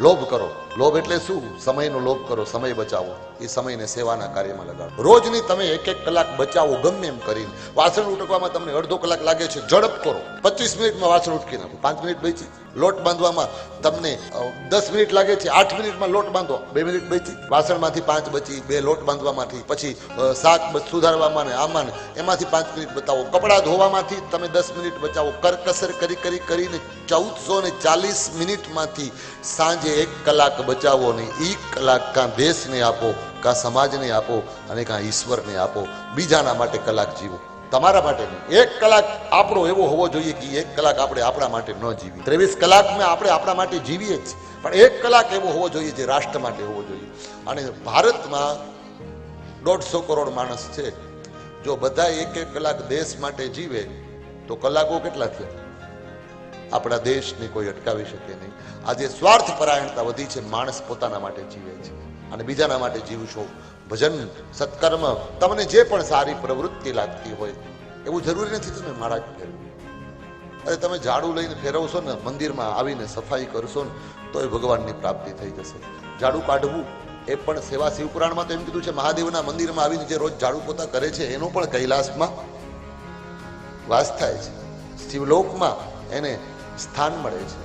લોભ કરો. લોભ એટલે શું? સમયનો લોભ કરો, સમય બચાવો. એ સમયને સેવાના કાર્યમાં લગાડો. રોજની તમે એક એક કલાક બચાવો ગમે એમ કરીને. વાસણ ઉટકવામાં તમને અડધો કલાક લાગે છે, ઝડપ કરો. પચીસ મિનિટમાં વાસણ ઉટકી નાખો. પાંચ મિનિટ બચી લોટ બાંધવામાં તમને દસ મિનિટ લાગે છે, આઠ મિનિટમાં લોટ બાંધો. બે મિનિટ બચી વાસણમાંથી પાંચ બચી, બે લોટ બાંધવામાંથી પછી શાક સુધારવામાં ને આમાં એમાંથી પાંચ મિનિટ બતાવો. કપડાં ધોવામાંથી તમે દસ મિનિટ બચાવો. કરકસર કરી કરી, કરીને ચૌદસો ને ચાલીસ મિનિટમાંથી સાંજે એક કલાક બચાવો ને એ કલાક કાં દેશને આપો, કાં સમાજને આપો અને કાં ઈશ્વરને આપો. બીજાના માટે કલાક જીવો. તમારા માટે નહીં. એક કલાક આપણો એવો હોવો જોઈએ કે એક કલાક આપણે આપણા માટે ન જીવીએ. ત્રેવીસ કલાકમાં આપણે આપણા માટે જીવીએ જ પણ એક કલાક એવો હોવો જોઈએ જે રાષ્ટ્ર માટે હોવો જોઈએ. અને ભારતમાં દોઢસો કરોડ માણસ છે. જો બધા એક એક કલાક દેશ માટે જીવે, તો કલાકો કેટલા થયા? આપણા દેશને કોઈ અટકાવી શકે નહીં. આજે સ્વાર્થ પરાયણતા વધી છે, માણસ પોતાના માટે જીવે છે અને બીજાના માટે જીવશો. ભજન, સત્કર્મ, તમને જે પણ સારી પ્રવૃત્તિ લાગતી હોય, એવું જરૂરી નથી તમે મારા જ અરે તમે ઝાડુ લઈને ફેરવશો ને, મંદિરમાં આવીને સફાઈ કરશો ને તો એ ભગવાનની પ્રાપ્તિ થઈ જશે. ઝાડુ કાઢવું એ પણ સેવા શિવપુરાણમાં તો એમ કીધું છે, મહાદેવના મંદિરમાં આવીને જે રોજ ઝાડુ પોતા કરે છે, એનો પણ કૈલાસમાં વાસ થાય છે. શિવલોકમાં એને સ્થાન મળે છે.